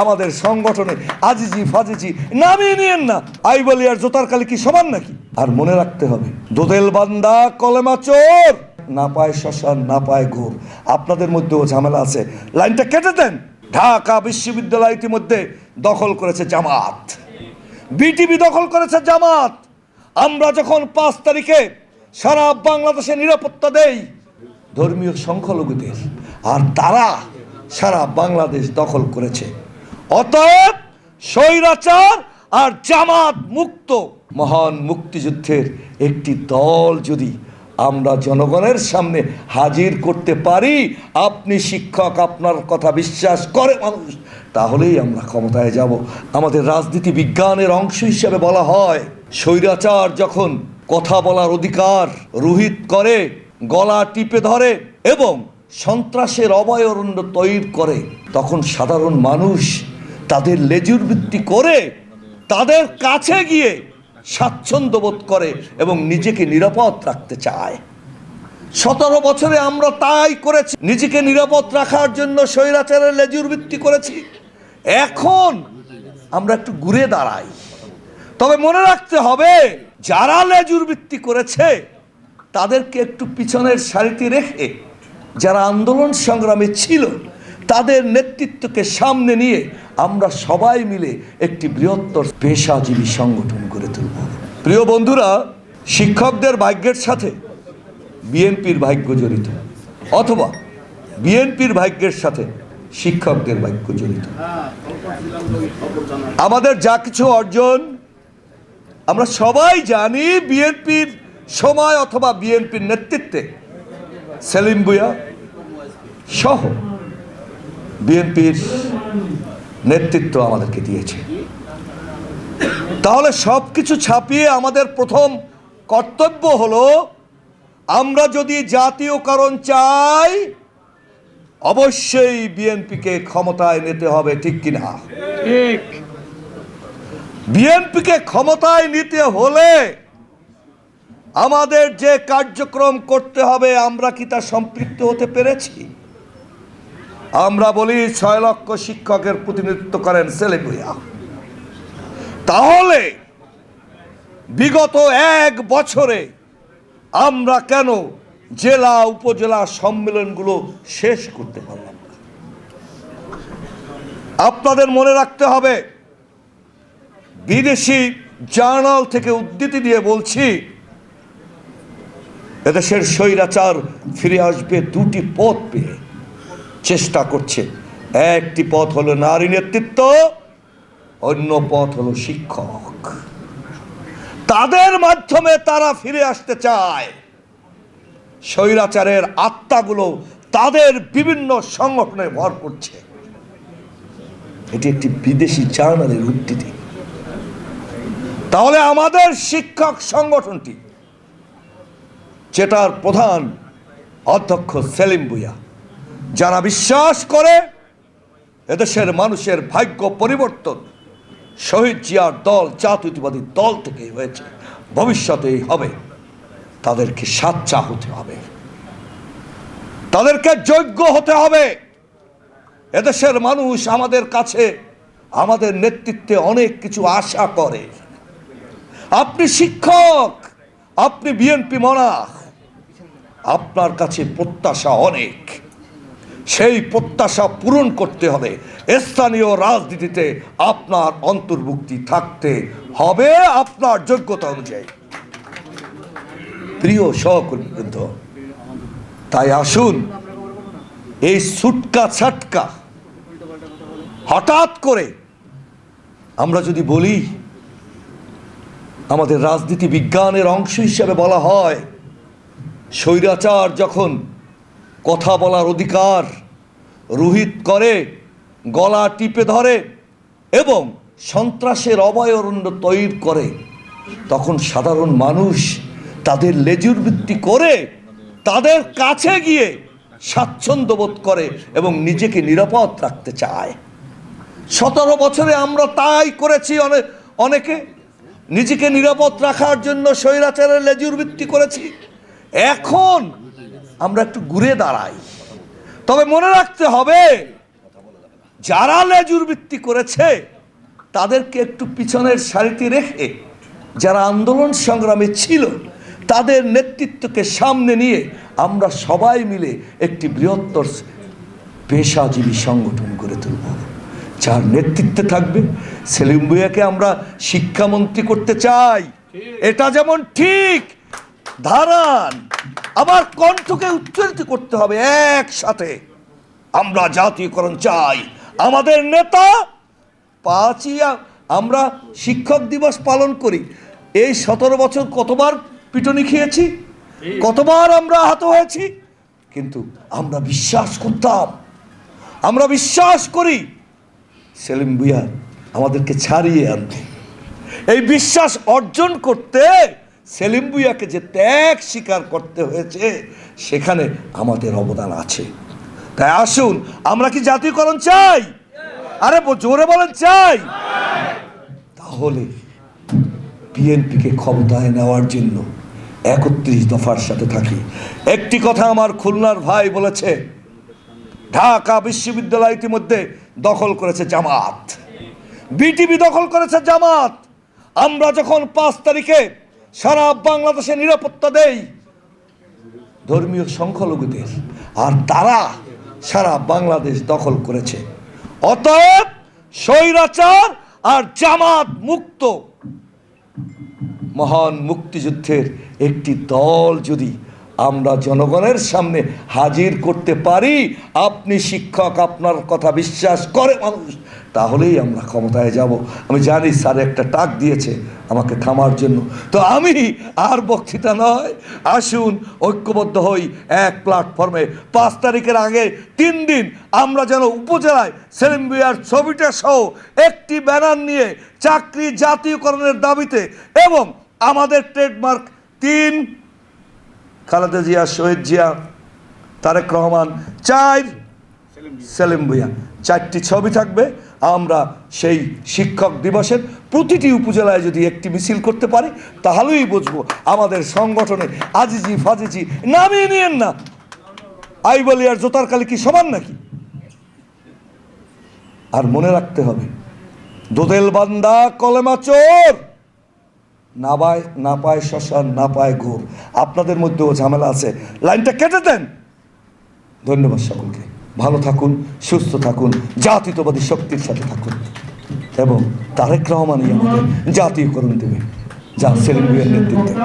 আমাদের সংগঠনে আজিজি ফাজিজি নামিয়ে নিয়েন না। আই বলি আর জোতার কালি কি সমান নাকি? আর মনে রাখতে হবে, দোদেল বান্দা কলেমা চোর। না পায় শ্মশান না পায় ঘোর আপনাদের মধ্যেও ঝামেলা আছে। লাইনটা কেটে দেন। ঢাকা বিশ্ববিদ্যালয় ইতিমধ্যে দখল করেছে জামাত। বিটিভি দখল করেছে জামাত। আমরা যখন পাঁচ তারিখে সারা বাংলাদেশে নিরাপত্তা দেই, ধর্মীয় সংখ্যালঘুদের। আর তারা সারা বাংলাদেশ দখল করেছে। অতএব স্বৈরাচার আর জামাত মুক্ত। মহান মুক্তিযুদ্ধের একটি দল যদি আমরা জনগণের সামনে হাজির করতে পারি, আপনি শিক্ষক, আপনার কথা বিশ্বাস করে মানুষ, তাহলেই আমরা ক্ষমতায় যাব। আমাদের রাজনীতি বিজ্ঞানের অংশ হিসেবে বলা হয়। স্বৈরাচার যখন কথা বলার অধিকার রোহিত করে, গলা টিপে ধরে এবং সন্ত্রাসের অভয়ারণ্য তৈরি করে, তখন সাধারণ মানুষ তাদের লেজুর বৃত্তি করে তাদের কাছে গিয়ে স্বাচ্ছন্দ্য বোধ করে এবং নিজেকে নিরাপদ রাখতে চায়। সতেরো বছরে আমরা তাই করেছি। নিজেকে নিরাপদ রাখার জন্য স্বৈরাচারের লেজুর বৃত্তি করেছি। এখন আমরা একটু ঘুরে দাঁড়াই। তবে মনে রাখতে হবে, যারা লেজুর বৃত্তি করেছে, তাদেরকে একটু পিছনের সারিতে রেখে যারা আন্দোলন সংগ্রামে ছিল তাদের নেতৃত্বকে সামনে নিয়ে আমরা সবাই মিলে একটি বৃহত্তর পেশাজীবী সংগঠন গড়ে তুলব। প্রিয় বন্ধুরা, শিক্ষকদের ভাগ্যের সাথে বিএনপির ভাগ্য জড়িত, অথবা বিএনপির ভাগ্যের সাথে শিক্ষকদের ভাগ্য জড়িত। আমাদের যা কিছু অর্জন, আমরা সবাই জানি বিএনপির সময় অথবা বিএনপির নেতৃত্বে সেলিম ভুয়া সহ বিএনপির নেতৃত্ব আমাদেরকে দিয়েছে। তাহলে সব কিছু ছাপিয়ে আমাদের প্রথম কর্তব্য হলো আমরা যদি জাতীয়করণ চাই অবশ্যই বিএনপিকে ক্ষমতায় নিতে হবে ঠিক কিনা? ঠিক। বিএনপিকে ক্ষমতায় নিতে হলে আমাদের যে কার্যক্রম করতে হবে আমরা কি তা সম্পৃক্ত হতে পেরেছি? আমরা বলি ছয় লক্ষ শিক্ষকের প্রতিনিধিত্ব করেন ছেলে ভূয়া তাহলে বিগত এক বছরে আমরা কেন জেলা উপজেলা সম্মেলনগুলো শেষ করতে পারলাম আপনাদের মনে রাখতে হবে, বিদেশি জার্নাল থেকে উদ্ধৃতি দিয়ে বলছি, এদেশের স্বৈরাচার ফিরে আসবে দুটি পথ পেয়ে। চেষ্টা করছে। একটি পথ হলো নারী নেতৃত্ব, অন্য পথ হলো শিক্ষক। তাদের মাধ্যমে তারা ফিরে আসতে চায়। স্বৈরাচারের আত্মাগুলো তাদের বিভিন্ন সংগঠনে ভর করছে। এটি একটি বিদেশি জার্নালের উদ্ধৃতি। তাহলে আমাদের শিক্ষক সংগঠনটি, যেটার প্রধান অধ্যক্ষ সেলিম ভুইয়া যারা বিশ্বাস করে, এদেশের মানুষের ভাগ্য পরিবর্তন শহীদ জিয়ার দল, জাতীয়তাবাদী দল থেকেই হয়েছে। ভবিষ্যতেই হবে। তাদেরকে সাচ্চা হতে হবে। তাদেরকে যোগ্য হতে হবে। এদেশের মানুষ আমাদের কাছে, আমাদের নেতৃত্বে অনেক কিছু আশা করে। আপনি শিক্ষক, আপনি বিএনপি মনাখ আপনার কাছে প্রত্যাশা অনেক। সেই প্রত্যাশা পূরণ করতে হবে। স্থানীয় রাজনীতিতে আপনার অন্তর্ভুক্তি থাকতে হবে আপনার যোগ্যতা অনুযায়ী। প্রিয় সহকর্মীবৃন্দ তাই আসুন এই সুটকা ছাটকা হঠাৎ করে আমরা যদি বলি, আমাদের রাজনীতি বিজ্ঞানের অংশ হিসেবে বলা হয়, স্বৈরাচার যখন কথা বলার অধিকার রোহিত করে, গলা টিপে ধরে এবং সন্ত্রাসের অভয়ারণ্য তৈরি করে। তখন সাধারণ মানুষ তাদের লেজুর বৃত্তি করে তাদের কাছে গিয়ে স্বাচ্ছন্দ্য বোধ করে এবং নিজেকে নিরাপদ রাখতে চায়। সতেরো বছরে আমরা তাই করেছি অনেক অনেকে। নিজেকে নিরাপদ রাখার জন্য স্বৈরাচারের লেজুর বৃত্তি করেছি। এখন আমরা একটু ঘুরে দাঁড়াই। তবে মনে রাখতে হবে যারা লেজুর বৃত্তি করেছে তাদেরকে একটু পিছনের সারিতে রেখে যারা আন্দোলন সংগ্রামে ছিল তাদের নেতৃত্বকে সামনে নিয়ে আমরা সবাই মিলে একটি বৃহত্তর পেশাজীবী সংগঠন গড়ে তুলব। যার নেতৃত্বে থাকবে সেলিম ভুইয়াকে আমরা শিক্ষামন্ত্রী করতে চাই। এটা যেমন ঠিক ধারান আবার কণ্ঠকে উচ্চারিত করতে হবে একসাথে। আমরা জাতীয়করণ চাই। আমাদের নেতা পাঁচই আমরা শিক্ষক দিবস পালন করি। এই সতেরো বছর কতবার পিটনি খেয়েছি? কতবার আমরা আহত হয়েছি? কিন্তু আমরা বিশ্বাস করতাম। আমরা বিশ্বাস করি সেলিম ভুইয়া আমাদেরকে ছাড়িয়ে আনতে। এই বিশ্বাস অর্জন করতে সেলিম ভুইয়াকে যে ত্যাগ স্বীকার করতে হয়েছে, সেখানে আমাদের অবদান আছে। তাই আসুন, আমরা কি জাতীয়করণ চাই? আরে জোরে বলেন, চাই। তাহলে বিএনপিকে ক্ষমতায় নেওয়ার জন্য একত্রিশ দফার সাথে থাকি। একটি কথা আমার খুলনার ভাই বলেছে, ঢাকা বিশ্ববিদ্যালয় ইতিমধ্যে দখল করেছে জামাত। বিটিভি দখল করেছে জামাত। আমরা যখন পাঁচ তারিখে সারা বাংলাদেশে নিরাপত্তা দেই। ধর্মীয় সংখ্যালঘুদের। আর তারা সারা বাংলাদেশ দখল করেছে। অতএব স্বৈরাচার আর জামাত মুক্ত। মহান মুক্তিযুদ্ধের একটি দল যদি আমরা জনগণের সামনে হাজির করতে পারি। আপনি শিক্ষক, আপনার কথা বিশ্বাস করে মানুষ, তাহলেই আমরা ক্ষমতায় যাব। আমি জানি স্যার একটা টাক দিয়েছে আমাকে থামার জন্য। তো আমি আর বক্তৃতা নয়, আসুন, ঐক্যবদ্ধ হই এক প্ল্যাটফর্মে পাঁচ তারিখের আগে তিন দিন আমরা যেন উপজেলায় সেলিম বিয়ার ছবিটা সহ একটি ব্যানার নিয়ে চাকরি জাতীয়করণের দাবিতে এবং আমাদের ট্রেডমার্ক তিন খালেদা জিয়া, শহীদ জিয়া, তারেক রহমান, চার সেলিম ভুইয়া। চারটি ছবি থাকবে। আমরা সেই শিক্ষক দিবসের প্রতিটি উপজেলায় যদি একটি মিছিল করতে পারি, তাহলেই বুঝব আমাদের সংগঠনে আজিজি ফাজিজি নামিয়ে নিয়েন না। আইবলি আর জোতার কালি কি সমান নাকি? আর মনে রাখতে হবে, দোদেল বান্দা, কলেমা চোর! না পায় না পায় শ্মশান না পায় ঘুর আপনাদের মধ্যেও ঝামেলা আছে। লাইনটা কেটে দেন। ধন্যবাদ সকলকে। ভালো থাকুন, সুস্থ থাকুন, জাতীয়তাবাদী শক্তির সাথে থাকুন। এবং তারেক রহমানই আমাদের জাতীয়করণ দেবে, যা সেলিম নেতৃত্বে।